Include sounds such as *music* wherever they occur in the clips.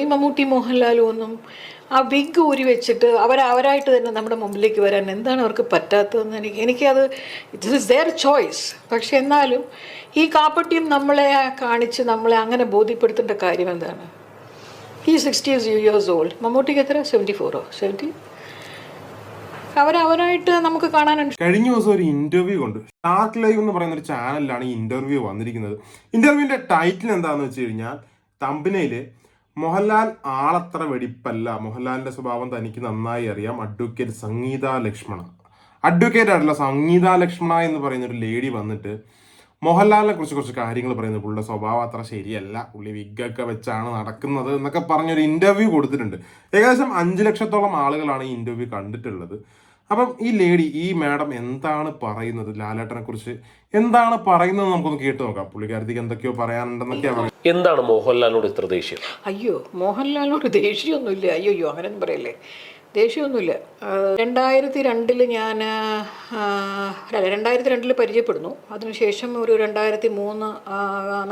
ഈ മമ്മൂട്ടി മോഹൻലാലും ഒന്നും ആ വിഗ് ഊരി വെച്ചിട്ട് അവർ അവരായിട്ട് തന്നെ നമ്മുടെ മുമ്പിലേക്ക് വരാൻ എന്താണ് അവർക്ക് പറ്റാത്തതെന്ന് എനിക്ക് എനിക്കത് ഇറ്റ് ഇസ് ദെയർ ചോയ്സ് പക്ഷെ എന്നാലും ഈ കാപ്പട്ടിയും നമ്മളെ കാണിച്ച് നമ്മളെ അങ്ങനെ ബോധ്യപ്പെടുത്തേണ്ട കാര്യം എന്താണ്? ഈ സിക്സ്റ്റി ഇയേഴ്സ് ഓൾഡ് മമ്മൂട്ടിക്ക് എത്ര? സെവന്റി ഫോറോ സെവന്റി അവരവരായിട്ട് നമുക്ക് കാണാനുണ്ട്. കഴിഞ്ഞ ദിവസം ഒരു ഇന്റർവ്യൂ ഉണ്ട് ഷാർക്ക് ലൈവ് എന്ന് പറയുന്ന ഒരു ചാനലിലാണ് ഈ ഇന്റർവ്യൂ വന്നിരിക്കുന്നത്. ഇന്റർവ്യൂവിന്റെ ടൈറ്റിൽ എന്താണെന്ന് വെച്ച് കഴിഞ്ഞാൽ തമ്പനയിൽ മോഹൻലാൽ ആളത്ര വെടിപ്പല്ല. മോഹൻലാലിന്റെ സ്വഭാവം തനിക്ക് നന്നായി അറിയാം. അഡ്വക്കേറ്റ് സംഗീത ലക്ഷ്മണ. അഡ്വക്കേറ്റ് ആയിട്ടുള്ള സംഗീത ലക്ഷ്മണ എന്ന് പറയുന്ന ഒരു ലേഡി വന്നിട്ട് മോഹൻലാലിനെ കുറിച്ച് കുറച്ച് കാര്യങ്ങൾ പറയുന്നത് പുള്ളിയുടെ സ്വഭാവം അത്ര ശരിയല്ല. പുള്ളി വിഗൊക്കെ വെച്ചാണ് നടക്കുന്നത് എന്നൊക്കെ പറഞ്ഞൊരു ഇന്റർവ്യൂ കൊടുത്തിട്ടുണ്ട്. ഏകദേശം അഞ്ച് ലക്ഷത്തോളം ആളുകളാണ് ഈ ഇന്റർവ്യൂ കണ്ടിട്ടുള്ളത്. അപ്പം ഈ ലേഡി ഈ മാഡം എന്താണ് പറയുന്നത് ലാലേട്ടനെ കുറിച്ച്? എന്താണ് പറയുന്നത് നമുക്കൊന്ന് കേട്ട് നോക്കാം. പുള്ളിക്കാരത്തേക്ക് എന്തൊക്കെയോ പറയാനുണ്ടെന്നൊക്കെയാണ് പറയുന്നത്. എന്താണ് മോഹൻലാലിനോട് ഇത്ര ദേഷ്യം? അയ്യോ മോഹൻലാലിനോട് ദേഷ്യമൊന്നുമില്ല അയ്യോ യോ അങ്ങനെയൊന്നും പറയല്ലേ. ദേഷ്യമൊന്നുമില്ല രണ്ടായിരത്തി രണ്ടിൽ ഞാൻ അല്ല രണ്ടായിരത്തി രണ്ടിൽ പരിചയപ്പെടുന്നു. അതിനുശേഷം ഒരു രണ്ടായിരത്തി മൂന്ന്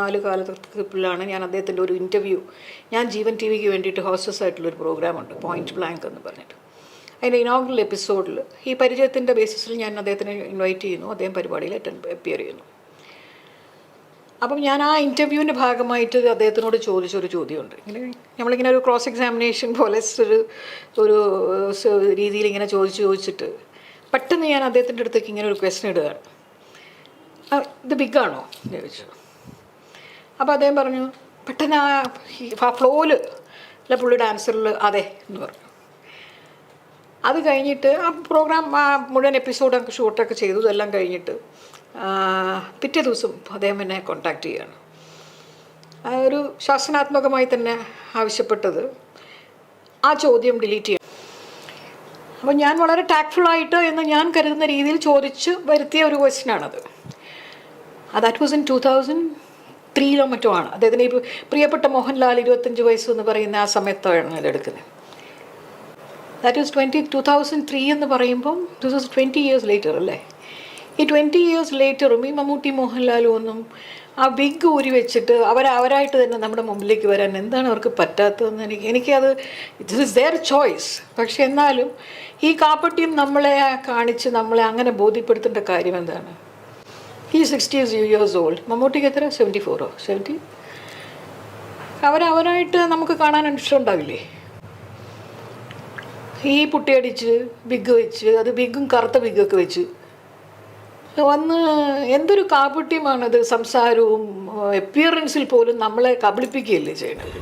നാല് കാലത്തിലാണ് ഞാൻ അദ്ദേഹത്തിന്റെ ഒരു ഇന്റർവ്യൂ ഞാൻ ജീവൻ ടി വിക്ക് വേണ്ടിയിട്ട് ഹോസ്റ്റസ് ആയിട്ടുള്ളൊരു പ്രോഗ്രാമുണ്ട് പോയിന്റ് ബ്ലാങ്ക് എന്ന് പറഞ്ഞിട്ട്. അതിന്റെ ഇനോഗ്രൽ എപ്പിസോഡിൽ ഈ പരിചയത്തിന്റെ ബേസിസിൽ ഞാൻ അദ്ദേഹത്തിനെ ഇൻവൈറ്റ് ചെയ്യുന്നു. അദ്ദേഹം പരിപാടിയിൽ അറ്റൻഡ് അപ്പിയർ ചെയ്യുന്നു. അപ്പം ഞാൻ ആ ഇന്റർവ്യൂവിന്റെ ഭാഗമായിട്ട് അദ്ദേഹത്തിനോട് ചോദിച്ചൊരു ചോദ്യമുണ്ട്. ഇങ്ങനെ നമ്മളിങ്ങനെ ഒരു ക്രോസ് എക്സാമിനേഷൻ പോലെ ഒരു ഒരു രീതിയിൽ ഇങ്ങനെ ചോദിച്ച് ചോദിച്ചിട്ട് പെട്ടെന്ന് ഞാൻ അദ്ദേഹത്തിന്റെ അടുത്തേക്ക് ഇങ്ങനെ ഒരു ക്വസ്റ്റൻ ഇടുകയാണ്. "ആ, ഇത് ബിഗാണോ എന്ന് ചോദിച്ചു. അപ്പോൾ അദ്ദേഹം പറഞ്ഞു പെട്ടെന്ന് ആ ഫ്ലോയിൽ അല്ല പുള്ളിയുടെ ആൻസറിൽ അതെ എന്ന് പറഞ്ഞു. അത് കഴിഞ്ഞിട്ട് ആ പ്രോഗ്രാം മുഴുവൻ എപ്പിസോഡൊക്കെ ഷൂട്ടൊക്കെ ചെയ്തു. ഇതെല്ലാം കഴിഞ്ഞിട്ട് പിറ്റേ ദിവസം അദ്ദേഹം എന്നെ കോണ്ടാക്ട് ചെയ്യുകയാണ് ഒരു ശാസനാത്മകമായി തന്നെ ആവശ്യപ്പെട്ടത് ആ ചോദ്യം ഡിലീറ്റ് ചെയ്യണം. അപ്പോൾ ഞാൻ വളരെ ടാക്ട്ഫുള്ളായിട്ട് എന്ന് ഞാൻ കരുതുന്ന രീതിയിൽ ചോദിച്ച് വരുത്തിയ ഒരു ക്വസ്റ്റ്യനാണത് that was in two thousand ത്രീയിലോ മറ്റോ ആണ്. അദ്ദേഹത്തിന് പ്രിയപ്പെട്ട മോഹൻലാൽ ഇരുപത്തഞ്ച് വയസ്സ് എന്ന് പറയുന്ന ആ സമയത്താണ് ഇതെടുക്കുന്നത് that is twenty two thousand three എന്ന് പറയുമ്പം two thousand twenty years later അല്ലേ? ഈ ട്വന്റി ഇയേഴ്സ് ലേറ്ററും ഈ മമ്മൂട്ടി മോഹൻലാലും ഒന്നും ആ ബിഗ് ഊരി വെച്ചിട്ട് അവർ അവരായിട്ട് തന്നെ നമ്മുടെ മുമ്പിലേക്ക് വരാൻ എന്താണ് അവർക്ക് പറ്റാത്തതെന്ന് എനിക്ക് എനിക്കത് ഇറ്റ് ഇസ് ദെയർ ചോയ്സ് പക്ഷെ എന്നാലും ഈ കാപ്പട്ടിയും നമ്മളെ കാണിച്ച് നമ്മളെ അങ്ങനെ ബോധ്യപ്പെടുത്തേണ്ട കാര്യം എന്താണ്? ഈ സിക്സ്റ്റി ഇയേഴ്സ് ഓൾഡ് മമ്മൂട്ടിക്ക് എത്ര? സെവന്റി ഫോറോ സെവന്റി അവരവരായിട്ട് നമുക്ക് കാണാൻ ഇഷ്ടമുണ്ടാവില്ലേ ഈ പുട്ടി അടിച്ച് ബിഗ് വെച്ച് അത് ബിഗും കറുത്ത ബിഗൊക്കെ വെച്ച്. വന്ന് എന്തൊരു കാപട്യമാണത് സംസാരവും എപ്പിയറൻസിൽ പോലും നമ്മളെ കബളിപ്പിക്കുകയല്ലേ ചെയ്യണത്?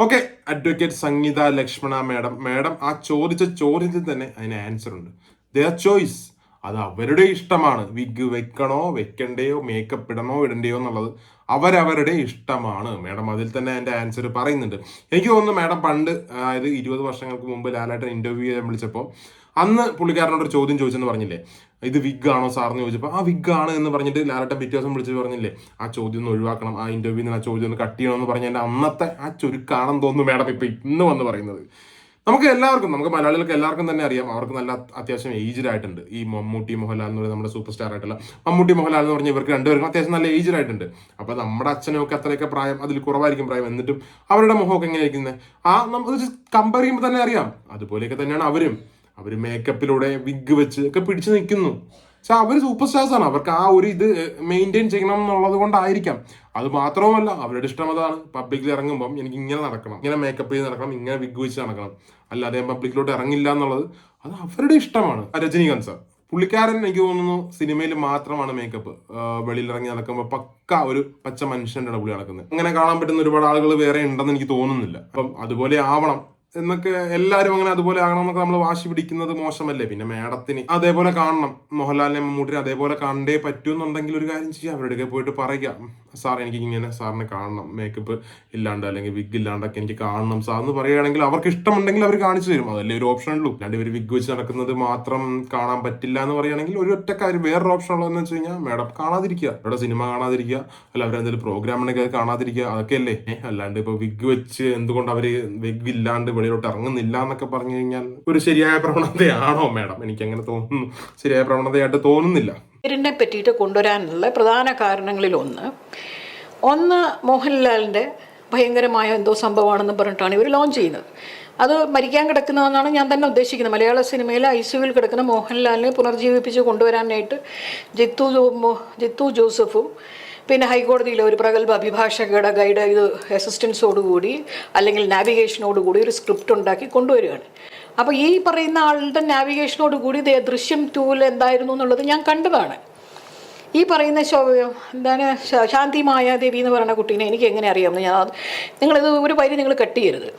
Okay advocate Sangeetha Lakshmana madam. Madam ആ ചോദിച്ച ചോദ്യത്തിൽ തന്നെ അതിന് ആൻസർ ഉണ്ട്. ദർ ചോയ്സ് അത് അവരുടെ ഇഷ്ടമാണ്. വിഗ് വെക്കണോ വെക്കണ്ടയോ മേക്കപ്പ് ഇടണോ ഇടണ്ടയോ എന്നുള്ളത്. അവരവരുടെ ഇഷ്ടമാണ്. മാഡം അതിൽ തന്നെ എന്റെ ആൻസർ പറയുന്നുണ്ട്. എനിക്ക് തോന്നുന്നു മാഡം പണ്ട് അതായത് ഇരുപത് വർഷങ്ങൾക്ക് മുമ്പ് ലാലായിട്ട് ഇന്റർവ്യൂ ചെയ്യാൻ വിളിച്ചപ്പോൾ അന്ന് പുള്ളിക്കാരനോട് ചോദ്യം ചോദിച്ചെന്ന് പറഞ്ഞില്ലേ? ഇത് വിഗ് ആണോ സാറിന് ചോദിച്ചപ്പോൾ ആ വിഗ് ആണ് എന്ന് പറഞ്ഞിട്ട് ലാലട്ടൻ പിറ്റേ ദിവസം വിളിച്ച് പറഞ്ഞില്ലേ? ആ ചോദ്യം ഒന്ന് ഒഴിവാക്കണം. ആ ഇന്റർവ്യൂവിൽ നിന്ന് ആ ചോദ്യം ഒന്ന് കട്ട് ചെയ്യണമെന്ന് പറഞ്ഞ എന്റെ അന്നത്തെ ആ ചുരുക്കാണെന്ന് തോന്നുന്നു മാഡം ഇപ്പൊ ഇന്ന് വന്ന് പറയുന്നത്. നമുക്ക് എല്ലാവർക്കും നമുക്ക് മലയാളികൾക്ക് എല്ലാവർക്കും തന്നെ അറിയാം. അവർക്ക് നല്ല അത്യാവശ്യം ഏജ്ഡ് ആയിട്ടുണ്ട്. ഈ മമ്മൂട്ടി മോഹൻലാൽ എന്ന് പറയുന്ന നമ്മുടെ സൂപ്പർ സ്റ്റാർ ആയിട്ടുള്ള മമ്മൂട്ടി മോഹൻലാൽ എന്ന് പറഞ്ഞ ഇവർക്ക് രണ്ടുപേർക്കും അത്യാവശ്യം നല്ല ഏജ്ഡ് ആയിട്ടുണ്ട്. അപ്പൊ നമ്മുടെ അച്ഛനും ഒക്കെ അത്രയൊക്കെ പ്രായം അതിൽ കുറവായിരിക്കും പ്രായം. എന്നിട്ടും അവരുടെ മുഖമൊക്കെ എങ്ങനെ ഇരിക്കുന്നത് ആ നമുക്ക് കമ്പയർ ചെയ്യുമ്പോൾ തന്നെ അറിയാം. അതുപോലെയൊക്കെ തന്നെയാണ് അവരും. അവർ മേക്കപ്പിലൂടെ വിഗ് വെച്ച് ഒക്കെ പിടിച്ചു നിൽക്കുന്നു. പക്ഷെ അവർ സൂപ്പർ സ്റ്റാർസ് ആണ്. അവർക്ക് ആ ഒരു ഇത് മെയിന്റെയിൻ ചെയ്യണം എന്നുള്ളത് കൊണ്ടായിരിക്കാം. അത് മാത്രവുമല്ല അവരുടെ ഇഷ്ടം അതാണ്. പബ്ലിക്കിൽ ഇറങ്ങുമ്പം എനിക്ക് ഇങ്ങനെ നടക്കണം. ഇങ്ങനെ മേക്കപ്പ് ചെയ്ത് നടക്കണം. ഇങ്ങനെ വിഗ് വെച്ച് നടക്കണം. അല്ലാതെ ഞാൻ പബ്ലിക്കിലോട്ട് ഇറങ്ങില്ല എന്നുള്ളത് അത് അവരുടെ ഇഷ്ടമാണ്. രജനീകാന്ത് സാർ. പുള്ളിക്കാരൻ എനിക്ക് തോന്നുന്നു സിനിമയിൽ മാത്രമാണ് മേക്കപ്പ് വെളിയിൽ ഇറങ്ങി നടക്കുമ്പോൾ പക്ക ഒരു പച്ച മനുഷ്യന്റെ പുള്ളി നടക്കുന്നത്. അങ്ങനെ കാണാൻ പറ്റുന്ന ഒരുപാട് ആളുകൾ വേറെ ഉണ്ടെന്ന് എനിക്ക് തോന്നുന്നില്ല. അപ്പം അതുപോലെ ആവണം എന്നൊക്കെ എല്ലാവരും അങ്ങനെ അതുപോലെ ആകണം എന്നൊക്കെ നമ്മൾ വാശി പിടിക്കുന്നത് മോശമല്ലേ? പിന്നെ മേഡത്തിന് അതേപോലെ കാണണം. മോഹൻലാലിനെ മമ്മൂട്ടിനെ അതേപോലെ കണ്ടേ പറ്റൂ എന്നുണ്ടെങ്കിൽ ഒരു കാര്യം ചെയ്യാം. അവരുടെ പോയിട്ട് പറയുക. സാർ എനിക്ക് ഇങ്ങനെ സാറിനെ കാണണം മേക്കപ്പ് ഇല്ലാണ്ട് അല്ലെങ്കിൽ വിഗ് ഇല്ലാണ്ടൊക്കെ എനിക്ക് കാണണം. സാർ എന്ന് പറയുകയാണെങ്കിൽ അവർക്ക് ഇഷ്ടമുണ്ടെങ്കിൽ അവർ കാണിച്ചു തരും. അതല്ലേ ഒരു ഓപ്ഷൻ ഉള്ളൂ. അല്ലാണ്ട് ഇവർ വിഗ് വെച്ച് നടക്കുന്നത് മാത്രം കാണാൻ പറ്റില്ല എന്ന് പറയുകയാണെങ്കിൽ ഒരു ഒറ്റ കാര്യം വേറൊരു ഓപ്ഷൻ ഉള്ളതെന്ന് വെച്ച് കഴിഞ്ഞാൽ മേഡം കാണാതിരിക്കുക. അവരുടെ സിനിമ കാണാതിരിക്കുക. അല്ല അവരെന്തെങ്കിലും പ്രോഗ്രാം ഉണ്ടെങ്കിൽ അത് കാണാതിരിക്കുക. അതൊക്കെ അല്ലേ? അല്ലാണ്ട് ഇപ്പൊ വിഗ് വെച്ച് എന്തുകൊണ്ട് അവർ വിഗ് ഇല്ലാണ്ട് വെളിയിലോട്ട് ഇറങ്ങുന്നില്ല എന്നൊക്കെ പറഞ്ഞു കഴിഞ്ഞാൽ ഒരു ശരിയായ പ്രവണതയാണോ മേഡം എനിക്ക് അങ്ങനെ തോന്നുന്നു. ശരിയായ പ്രവണതയായിട്ട് തോന്നുന്നില്ല. പേരിനെ പറ്റിയിട്ട് കൊണ്ടുവരാനുള്ള പ്രധാന കാരണങ്ങളിൽ ഒന്ന് ഒന്ന് മോഹൻലാലിന്റെ ഭയങ്കരമായ എന്തോ സംഭവമാണെന്ന് പറഞ്ഞിട്ടാണ് ഇവർ ലോഞ്ച് ചെയ്യുന്നത്. അത് മരിക്കാൻ കിടക്കുന്നതെന്നാണ് ഞാൻ തന്നെ ഉദ്ദേശിക്കുന്നത്. മലയാള സിനിമയിൽ ഐ സിയുവിൽ കിടക്കുന്ന മോഹൻലാലിനെ പുനർജീവിപ്പിച്ച് കൊണ്ടുവരാനായിട്ട് ജിത്തു ജിത്തു ജോസഫും പിന്നെ ഹൈക്കോടതിയിലെ ഒരു പ്രഗത്ഭ അഭിഭാഷകയുടെ ഗൈഡ് ഇത് അസിസ്റ്റൻസോടുകൂടി അല്ലെങ്കിൽ നാവിഗേഷനോടുകൂടി ഒരു സ്ക്രിപ്റ്റ് ഉണ്ടാക്കി കൊണ്ടുവരികയാണ്. അപ്പോൾ ഈ പറയുന്ന ആളുടെ നാവിഗേഷനോടുകൂടി ദേ ദൃശ്യം ടൂവിൽ എന്തായിരുന്നു എന്നുള്ളത് ഞാൻ കണ്ടതാണ്. ഈ പറയുന്ന ശോ എന്താണ് ശാന്തി മായാദേവി എന്ന് പറയുന്ന കുട്ടീനെ എനിക്ക് എങ്ങനെ അറിയാമെന്ന് ഞാൻ നിങ്ങളിത് ഒരു വരി നിങ്ങൾ കട്ട് ചെയ്യരുത്.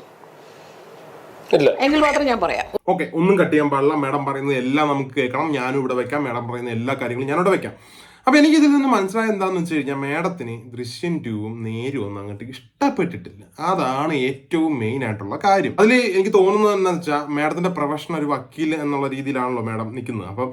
ഇല്ല. എങ്കിൽ മാത്രം ഞാൻ പറയാം. ഓക്കെ ഒന്നും കട്ട് ചെയ്യാൻ പാടില്ല. മാഡം പറയുന്നത് എല്ലാം നമുക്ക് കേൾക്കണം. ഞാനും ഇവിടെ വെക്കാം. മാഡം പറയുന്ന എല്ലാ കാര്യങ്ങളും ഞാനിവിടെ വെക്കാം. അപ്പൊ എനിക്ക് ഇതിൽ നിന്ന് മനസ്സിലായ എന്താന്ന് വെച്ച് കഴിഞ്ഞാൽ മാഡത്തിന് ദൃശ്യം ടൂവും നേരും ഒന്നും അങ്ങോട്ട് ഇഷ്ടപ്പെട്ടിട്ടില്ല. അതാണ് ഏറ്റവും മെയിൻ ആയിട്ടുള്ള കാര്യം. അതിൽ എനിക്ക് തോന്നുന്നത് എന്താണെന്ന് വെച്ചാൽ മാഡത്തിന്റെ പ്രൊഫഷൻ ഒരു വക്കീൽ എന്നുള്ള രീതിയിലാണല്ലോ മേഡം നിൽക്കുന്നത് അപ്പം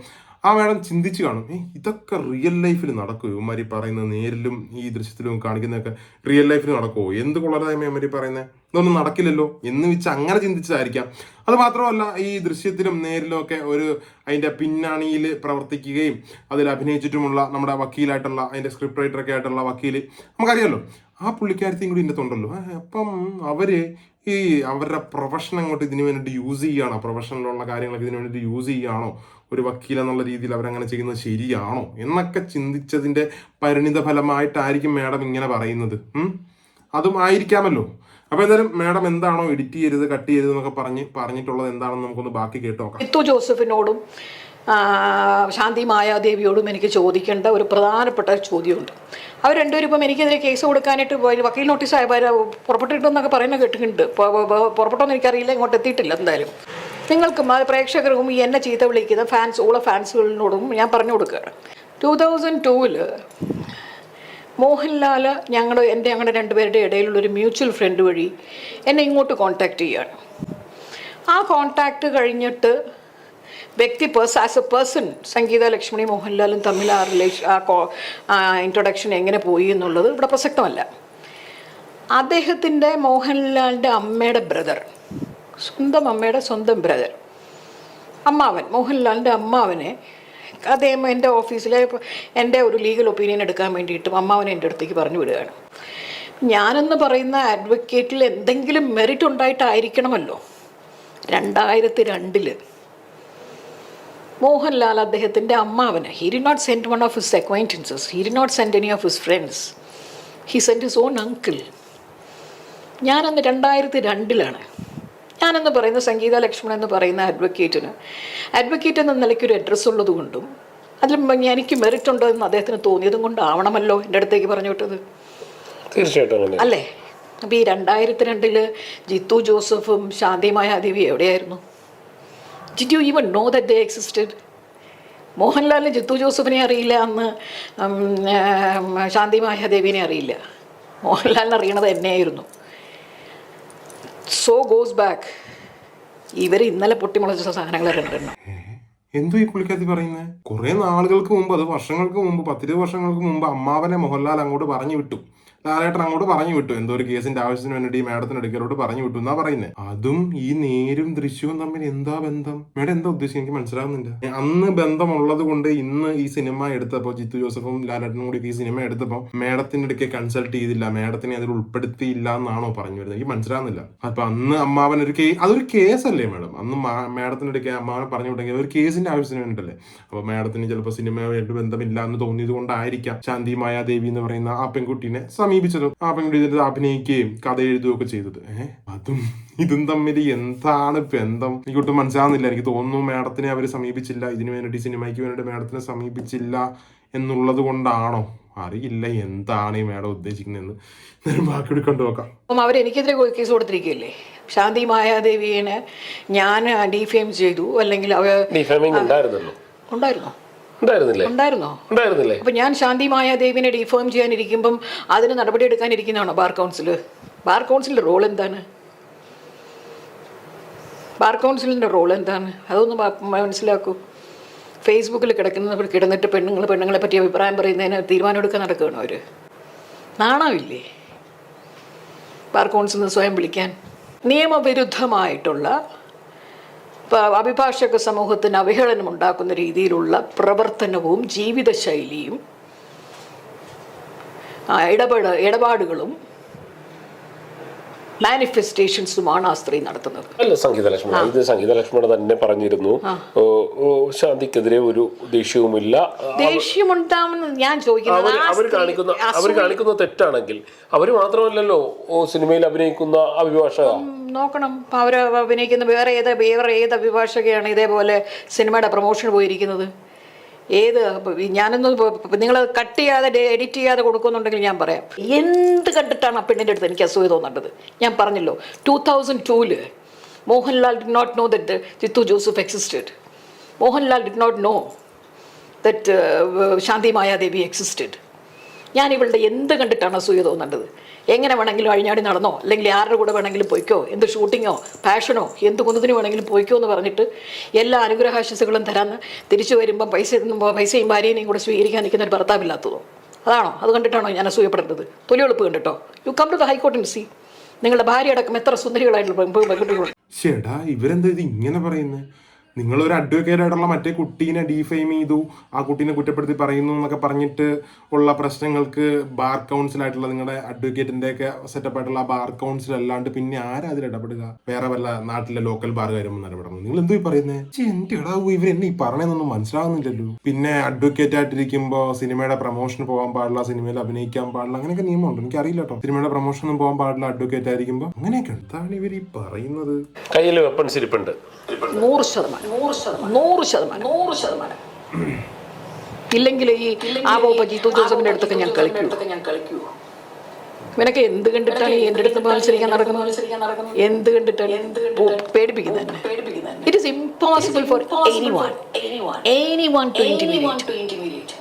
ആ മാഡം ചിന്തിച്ചു കാണും ഏ ഇതൊക്കെ റിയൽ ലൈഫിൽ നടക്കുമോ ഇവന്മാരി പറയുന്നത് നേരിലും ഈ ദൃശ്യത്തിലും കാണിക്കുന്നതൊക്കെ റിയൽ ലൈഫിൽ നടക്കുമോ എന്ത് കൊള്ളരായ്മ ഇവന്മാരി പറയുന്നത് ഇതൊന്നും നടക്കില്ലല്ലോ എന്ന് വെച്ച് അങ്ങനെ ചിന്തിച്ചതായിരിക്കാം. അത് മാത്രമല്ല ഈ ദൃശ്യത്തിലും നേരിലും ഒക്കെ ഒരു അതിന്റെ പിന്നണിയിൽ പ്രവർത്തിക്കുകയും അതിൽ അഭിനയിച്ചിട്ടുമുള്ള നമ്മുടെ വക്കീലായിട്ടുള്ള അതിന്റെ സ്ക്രിപ്റ്റ് റൈറ്റർ ഒക്കെ ആയിട്ടുള്ള വക്കീൽ നമുക്കറിയാമല്ലോ ആ പുള്ളിക്കാരത്തെയും കൂടി ഇതിന്റെ ഉണ്ടല്ലോ അപ്പം അവർ ഈ അവരുടെ പ്രൊഫഷൻ അങ്ങോട്ട് ഇതിനു വേണ്ടിയിട്ട് യൂസ് ചെയ്യുകയാണോ? പ്രൊഫഷനിലുള്ള കാര്യങ്ങളൊക്കെ ഇതിനു വേണ്ടിയിട്ട് യൂസ് ചെയ്യുകയാണോ? ഒരു വക്കീൽ എന്നുള്ള രീതിയിൽ അവരങ്ങനെ ചെയ്യുന്നത് ശരിയാണോ? എന്നൊക്കെ ചിന്തിച്ചതിന്റെ പരിണിത ഫലമായിട്ടായിരിക്കും മാഡം ഇങ്ങനെ പറയുന്നത്. അതും ആയിരിക്കാമല്ലോ. അപ്പൊ എന്തായാലും മാഡം എന്താണോ എഡിറ്റ് ചെയ്യരുത് കട്ട് ചെയ്യരുത് എന്നൊക്കെ പറഞ്ഞ് പറഞ്ഞിട്ടുള്ളത് എന്താണെന്ന് നമുക്കൊന്ന് ബാക്കി കേട്ട് നോക്കാം. ഇത്തു ജോസഫിനോടും ശാന്തി മായാദേവിയോടും എനിക്ക് ചോദിക്കേണ്ട ഒരു പ്രധാനപ്പെട്ട ചോദ്യമുണ്ട്. അവർ രണ്ടുപേരും ഇപ്പം എനിക്കെതിരെ കേസ് കൊടുക്കാനായിട്ട് വക്കീൽ നോട്ടീസ് ആയ പുറപ്പെട്ടിട്ടെന്നൊക്കെ പറയുന്നത് കേട്ടിട്ടുണ്ട്. പുറപ്പെട്ടോന്ന് എനിക്കറിയില്ല ഇങ്ങോട്ട് എത്തിയിട്ടില്ല എന്തായാലും. നിങ്ങൾക്കും പ്രേക്ഷകർക്കും എന്നെ ചീത്ത വിളിക്കുന്ന ഫാൻസ് ഉള്ള ഫാൻസുകളിനോടും ഞാൻ പറഞ്ഞു കൊടുക്കുകയാണ്. ടു തൗസൻഡ് ടൂവിൽ മോഹൻലാൽ ഞങ്ങളുടെ എന്റെ ഞങ്ങളുടെ രണ്ടുപേരുടെ ഇടയിലുള്ള ഒരു മ്യൂച്വൽ ഫ്രണ്ട് വഴി എന്നെ ഇങ്ങോട്ട് കോൺടാക്റ്റ് ചെയ്യുകയാണ് ആ കോൺടാക്റ്റ് കഴിഞ്ഞിട്ട് വ്യക്തി purse as a person Sangeetha Lakshmani മോഹൻലാലും തമ്മിൽ ആ റിലേഷൻ ആ കോ ഇൻട്രൊഡക്ഷൻ എങ്ങനെ പോയി എന്നുള്ളത് ഇവിടെ പ്രസക്തമല്ല. അദ്ദേഹത്തിന്റെ മോഹൻലാലിന്റെ അമ്മയുടെ ബ്രദർ സ്വന്തം അമ്മയുടെ സ്വന്തം ബ്രദർ അമ്മാവൻ മോഹൻലാലിന്റെ അമ്മാവനെ അദ്ദേഹം എന്റെ ഓഫീസിലെ എന്റെ ഒരു ലീഗൽ ഒപ്പീനിയൻ എടുക്കാൻ വേണ്ടിയിട്ടും അമ്മാവനെ എന്റെ അടുത്തേക്ക് പറഞ്ഞു വിടുകയാണ്. ഞാനെന്ന് പറയുന്ന അഡ്വക്കേറ്റിൽ എന്തെങ്കിലും മെറിറ്റ് ഉണ്ടായിട്ടായിരിക്കണമല്ലോ. രണ്ടായിരത്തി രണ്ടിൽ മോഹൻലാൽ അദ്ദേഹത്തിന്റെ അമ്മാവന് he did not send one of his acquaintances he did not send any of his friends he send his own uncle ഞാനന്ന് രണ്ടായിരത്തി രണ്ടിലാണ് ഞാനെന്ന് പറയുന്ന സംഗീത ലക്ഷ്മൺ എന്ന് പറയുന്ന അഡ്വക്കേറ്റിന് അഡ്വക്കേറ്റ് എന്ന നിലയ്ക്ക് ഒരു അഡ്രസ്സ് ഉള്ളത് കൊണ്ടും അതിൽ എനിക്ക് മെറിറ്റ് ഉണ്ടോ എന്ന് അദ്ദേഹത്തിന് തോന്നിയതും കൊണ്ടാവണമല്ലോ എന്റെ അടുത്തേക്ക് പറഞ്ഞു വിട്ടത്. തീർച്ചയായിട്ടും അല്ലേ? അപ്പോൾ ഈ രണ്ടായിരത്തി രണ്ടിൽ ജിത്തു ജോസഫും ശാന്തിമായ ദേവി എവിടെയായിരുന്നു? Did you even know that they existed മോഹൻലാലിന് ജിത്തു ജോസഫിനെ അറിയില്ല അന്ന് ശാന്തിമായ ദേവിനെ ശാന്തി മായാദേവിനെ അറിയില്ല. മോഹൻലാലിന് അറിയണത് എന്നെയായിരുന്നു. സോ ഗോസ് ബാക്ക് ഇവർ ഇന്നലെ പൊട്ടിമുളച്ച സാധനങ്ങൾ രണ്ടെണ്ണം. എന്തോ ഈ കുളിക്കാത്തി പറയുന്നത് കുറെ നാളുകൾക്ക് മുമ്പ് അത് വർഷങ്ങൾക്ക് മുമ്പ് പത്തിരുപത് വർഷങ്ങൾക്ക് മുമ്പ് അമ്മാവനെ മോഹൻലാൽ അങ്ങോട്ട് പറഞ്ഞു വിട്ടു. ലാലേട്ടൻ അങ്ങോട്ട് പറഞ്ഞു വിട്ടു. എന്തോ ഒരു കേസിന്റെ ആവശ്യത്തിന് വേണ്ടിയിട്ട് ഈ മാഡത്തിന് എടുക്കലോട് പറഞ്ഞു വിട്ടു എന്നാ പറയുന്നത് അതും ഈ നേരും ദൃശ്യവും തമ്മിൽ എന്താ ബന്ധം? മേഡം എന്താ ഉദ്ദേശിക്കുന്നത് എനിക്ക് മനസ്സിലാവുന്നില്ല. അന്ന് ബന്ധമുള്ളത് കൊണ്ട് ഇന്ന് ഈ സിനിമ എടുത്തപ്പോൾ ജിത്തു ജോസഫും ലാലേട്ടനും കൂടി ഈ സിനിമ എടുത്തപ്പോൾ മേഡത്തിന്റെ അടുക്കെ കൺസൾട്ട് ചെയ്തില്ല. മേഡത്തിനെ അതിൽ ഉൾപ്പെടുത്തിയില്ല എന്നാണോ പറഞ്ഞു വരുന്നത്? എനിക്ക് മനസ്സിലാവുന്നില്ല. അപ്പൊ അന്ന് അമ്മാവൻ ഒരു കേ അതൊരു കേസല്ലേ മേഡം? അന്ന് മാഡത്തിന്റെ അടുക്കെ അമ്മാവൻ പറഞ്ഞു വിട്ടെങ്കിൽ ഒരു കേസിന്റെ ആവശ്യത്തിന് വേണ്ടിയിട്ടല്ലേ? അപ്പൊ മാഡത്തിന് ചിലപ്പോൾ സിനിമയായിട്ട് ബന്ധമില്ല എന്ന് തോന്നിയത് കൊണ്ടായിരിക്കാം ശാന്തി മായാദേവി എന്ന് പറയുന്ന ആ പെൺകുട്ടീനെ സമീപിച്ചതും ആ പെൺകുട്ടി ഇതിന്റെ അഭിനയിക്കുകയും കഥ എഴുതുകയും ഒക്കെ ചെയ്തത്. ഏഹ് അതും ഇതും തമ്മിൽ എന്താണ് ബന്ധം? എനിക്ക് ഒട്ടും മനസ്സിലാവുന്നില്ല. എനിക്ക് തോന്നുന്നു മാഡത്തിനെ അവർ സമീപിച്ചില്ല. ഇതിനു വേണ്ടിയിട്ട് ഈ സിനിമയ്ക്ക് വേണ്ടിയിട്ട് മാഡത്തിനെ സമീപിച്ചില്ല എന്നുള്ളത് കൊണ്ടാണോ? അറിയില്ല. എന്താണ് ഈ മാഡം ഉദ്ദേശിക്കുന്നതെന്ന് നേരം ബാക്കി എടുക്കൊണ്ട് നോക്കാം. അപ്പം അവരെനിക്കെതിരെ കേസ് കൊടുത്തിരിക്കുകയല്ലേ? ശാന്തി മായാദേവിയെ ഞാൻ ഡിഫേം ചെയ്തു. അല്ലെങ്കിൽ അവർ ഉണ്ടായിരുന്നു ഉണ്ടായിരുന്നല്ലോ. ഉണ്ടായിരുന്നോ? ഉണ്ടായിരുന്നില്ലേ? ഉണ്ടായിരുന്നോ? ഉണ്ടായിരുന്നില്ലേ? അപ്പം ഞാൻ ശാന്തിമായ മായാദേവിനെ ഡിഫേം ചെയ്യാനിരിക്കുമ്പം അതിന് നടപടി എടുക്കാനിരിക്കുന്നതാണോ ബാർ കൗൺസിൽ ബാർ കൗൺസിലിന്റെ റോൾ എന്താണ്? ബാർ കൗൺസിലിന്റെ റോൾ എന്താണ്? അതൊന്ന് മനസ്സിലാക്കൂ. ഫേസ്ബുക്കിൽ കിടക്കുന്ന കിടന്നിട്ട് പെണ്ണുങ്ങൾ പെണ്ണുങ്ങളെ പറ്റി അഭിപ്രായം പറയുന്നതിന് തീരുമാനം എടുക്കാൻ നടക്കുകയാണോ അവർ നാണമില്ലേ ബാർ കൗൺസിൽ നിന്ന് സ്വയം വിളിക്കാൻ. നിയമവിരുദ്ധമായിട്ടുള്ള അഭിഭാഷക സമൂഹത്തിന് അവഹേളനം ഉണ്ടാക്കുന്ന രീതിയിലുള്ള പ്രവർത്തനവും ജീവിതശൈലിയും ഇടപെട ഇടപാടുകളും മാനിഫെസ്റ്റേഷൻസുമാണ് ആ സ്ത്രീ നടത്തുന്നത്. അല്ല സംഗീത ലക്ഷ്മണ ഇത് സംഗീത ലക്ഷ്മണ തന്നെ പറഞ്ഞിരുന്നു. ശാന്തിക്കെതിരെ ഒരു ദേഷ്യവുമില്ല ദേഷ്യമുണ്ടാവുന്ന ഞാൻ ചോദിക്കുന്നത് അവർ കാണിക്കുന്ന തെറ്റാണെങ്കിൽ അവർ മാത്രമല്ലല്ലോ സിനിമയിൽ അഭിനയിക്കുന്ന അഭിഭാഷക. നോക്കണം. അവർ അഭിനയിക്കുന്ന വേറെ ഏത് വേറെ ഏത് അഭിഭാഷകയാണ് ഇതേപോലെ സിനിമയുടെ പ്രൊമോഷൻ പോയിരിക്കുന്നത്? ഏത് ഞാനൊന്ന് നിങ്ങൾ കട്ട് ചെയ്യാതെ എഡിറ്റ് ചെയ്യാതെ കൊടുക്കുന്നുണ്ടെങ്കിൽ ഞാൻ പറയാം. എന്ത് കണ്ടിട്ടാണ് ആ പെണ്ണിന്റെ അടുത്ത് എനിക്ക് അസൂയ തോന്നേണ്ടത്? ഞാൻ പറഞ്ഞല്ലോ two thousand tool Mohanlal did not know that Jeethu Joseph existed Mohanlal did not know that Shanthi Mayadevi existed ഞാൻ ഇവളുടെ എന്ത് കണ്ടിട്ടാണ് അസൂയ തോന്നേണ്ടത്? എങ്ങനെ വേണമെങ്കിലും അഴിഞ്ഞാടി നടന്നോ? അല്ലെങ്കിൽ ആരുടെ കൂടെ വേണമെങ്കിലും പോയിക്കോ? എന്ത് ഷൂട്ടിങ്ങോ പാഷനോ എന്ത് കുന്നതിന് വേണമെങ്കിലും പോയിക്കോ എന്ന് പറഞ്ഞിട്ട് എല്ലാ അനുഗ്രഹാശിസുകളും തരാന്ന് തിരിച്ചു വരുമ്പോൾ പൈസ പൈസയും ഭാര്യനെയും കൂടെ സ്വീകരിക്കാൻ നിൽക്കുന്ന ഒരു ഭർത്താവില്ലാത്തതോ? അതാണോ? അത് കണ്ടിട്ടാണോ ഞാൻ അസൂയപ്പെടേണ്ടത്? തൊലിയെളുപ്പ് കണ്ടിട്ടോ? You come to the high court see നിങ്ങളുടെ ഭാര്യ അടക്കം എത്ര സുന്ദരികളായിട്ടുള്ള ഇവരെന്താ ഇത് ഇങ്ങനെ പറയുന്നത് നിങ്ങളൊരു അഡ്വക്കേറ്റ് ആയിട്ടുള്ള മറ്റേ കുട്ടീനെ ഡീഫെയിം ചെയ്തു ആ കുട്ടീനെ കുറ്റപ്പെടുത്തി പറയുന്നു എന്നൊക്കെ പറഞ്ഞിട്ട് ഉള്ള പ്രശ്നങ്ങൾക്ക് ബാർ കൗൺസിലായിട്ടുള്ള നിങ്ങളുടെ അഡ്വക്കേറ്റിന്റെ ഒക്കെ സെറ്റപ്പ് ആയിട്ടുള്ള ബാർ കൗൺസിൽ അല്ലാണ്ട് പിന്നെ ആരാ അതിൽ ഇടപെടുക? വേറെ വല്ല നാട്ടിലെ ലോക്കൽ ബാറുകാരും ഇടപെടണം. നിങ്ങൾ എന്തോ പറയുന്നത് എന്റെ ഇടാവൂ ഇവർ എന്നെ ഈ പറഞ്ഞതൊന്നും മനസ്സിലാകുന്നില്ലല്ലോ പിന്നെ അഡ്വക്കേറ്റ് ആയിട്ടിരിക്കുമ്പോൾ സിനിമയുടെ പ്രൊമോഷന് പോകാൻ പാടില്ല സിനിമയിൽ അഭിനയിക്കാൻ പാടില്ല അങ്ങനെയൊക്കെ നിയമമുണ്ട്? എനിക്ക് അറിയില്ല കേട്ടോ. സിനിമയുടെ പ്രൊമോഷനും പോകാൻ പാടില്ല അഡ്വക്കേറ്റ് ആയിരിക്കുമ്പോൾ അങ്ങനെയൊക്കെ എന്താണ് ഇവർ ഈ പറയുന്നത്. കയ്യിൽ വെപ്പൺസ് ഇരിപ്പുണ്ട്. നൂറ് ശതമാനം. നൂറ് ശതമാനം. നൂറ് ശതമാനം. നൂറ് ശതമാനം. ഇല്ലെങ്കിൽ ഈ ആ ജീത്തു ജോസഫിന്റെ അടുത്തൊക്കെ ഞാൻ കളിക്കൂ ഇവനൊക്കെ എന്ത് കണ്ടിട്ടാണ് ഈ എന്റെ അടുത്ത് മത്സരിക്കാൻ നടക്കുന്നത്? എന്ത് കണ്ടിട്ടാണ്? പേടിപ്പിക്കുന്നത് it is impossible for anyone anyone to intimidate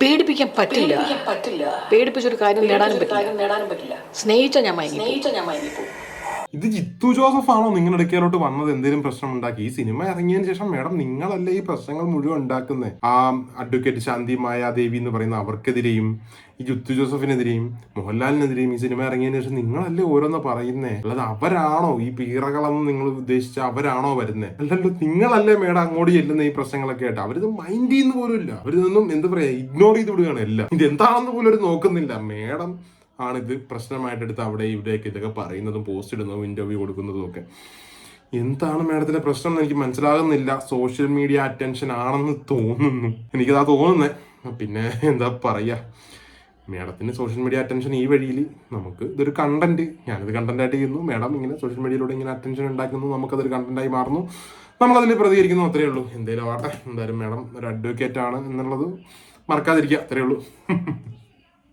പേടിപ്പിക്കാൻ പറ്റില്ല. പറ്റില്ല. പേടിപ്പിച്ചൊരു കാര്യം നേടാനും പറ്റില്ല. നേടാനും പറ്റില്ല. സ്നേഹിച്ച ഞാൻ മയങ്ങി സ്നേഹിച്ച ഞാൻ മയങ്ങിപ്പോ ഇത് ജിത്തു ജോസഫ് ആണോ നിങ്ങളുടെ ഇടയ്ക്കലോട്ട് വന്നത്? എന്തെങ്കിലും പ്രശ്നം ഉണ്ടാക്കി ഈ സിനിമ ഇറങ്ങിയതിനു ശേഷം മേഡം നിങ്ങളല്ലേ ഈ പ്രശ്നങ്ങൾ മുഴുവൻ ഉണ്ടാക്കുന്നത് ആ അഡ്വക്കേറ്റ് ശാന്തി മായാദേവി എന്ന് പറയുന്ന അവർക്കെതിരെയും ഈ ജിത്തു ജോസഫിനെതിരെയും മോഹൻലാലിനെതിരെയും ഈ സിനിമ ഇറങ്ങിയതിന് ശേഷം നിങ്ങളല്ലേ ഓരോന്ന് പറയുന്നേ? അല്ലാതെ അവരാണോ ഈ പീറകളെന്ന് നിങ്ങൾ ഉദ്ദേശിച്ച അവരാണോ വരുന്നത് അല്ലല്ലോ നിങ്ങളല്ലേ മേഡം അങ്ങോട്ട് ചെല്ലുന്ന ഈ പ്രശ്നങ്ങളൊക്കെ ആയിട്ട്? അവരിത് മൈൻഡ് ചെയ്യുന്ന പോലും ഇല്ല അവരിതൊന്നും എന്താ പറയാ ഇഗ്നോർ ചെയ്ത് വിടുകയാണ് എല്ലാം. ഇത് എന്താണെന്ന് പോലും അവർ നോക്കുന്നില്ല. മേഡം ആണിത് പ്രശ്നമായിട്ടെടുത്ത് അവിടെ ഇവിടെയൊക്കെ ഇതൊക്കെ പറയുന്നതും പോസ്റ്റ് ഇടുന്നതും ഇന്റർവ്യൂ കൊടുക്കുന്നതും ഒക്കെ. എന്താണ് മാഡത്തിന്റെ പ്രശ്നം എന്ന് എനിക്ക് മനസ്സിലാകുന്നില്ല. സോഷ്യൽ മീഡിയ അറ്റൻഷൻ ആണെന്ന് തോന്നുന്നു. എനിക്കതാ തോന്നുന്നേ. പിന്നെ എന്താ പറയാ? മേഡത്തിന് സോഷ്യൽ മീഡിയ അറ്റൻഷൻ ഈ വഴിയിൽ നമുക്ക് ഇതൊരു കണ്ടന്റ് ഞാനിത് കണ്ടന്റ് ആയിട്ട് ചെയ്യുന്നു. മേഡം ഇങ്ങനെ സോഷ്യൽ മീഡിയയിലൂടെ ഇങ്ങനെ അറ്റൻഷൻ ഉണ്ടാക്കുന്നു. നമുക്കതൊരു കണ്ടന്റായി മാറുന്നു. നമ്മളതിൽ പ്രതികരിക്കുന്നു. അത്രയേ ഉള്ളൂ. എന്തേലും ആവട്ടെ. എന്തായാലും മേഡം ഒരു അഡ്വക്കേറ്റ് ആണ് എന്നുള്ളത് മറക്കാതിരിക്കുക. അത്രയേ ഉള്ളൂ. *laughs*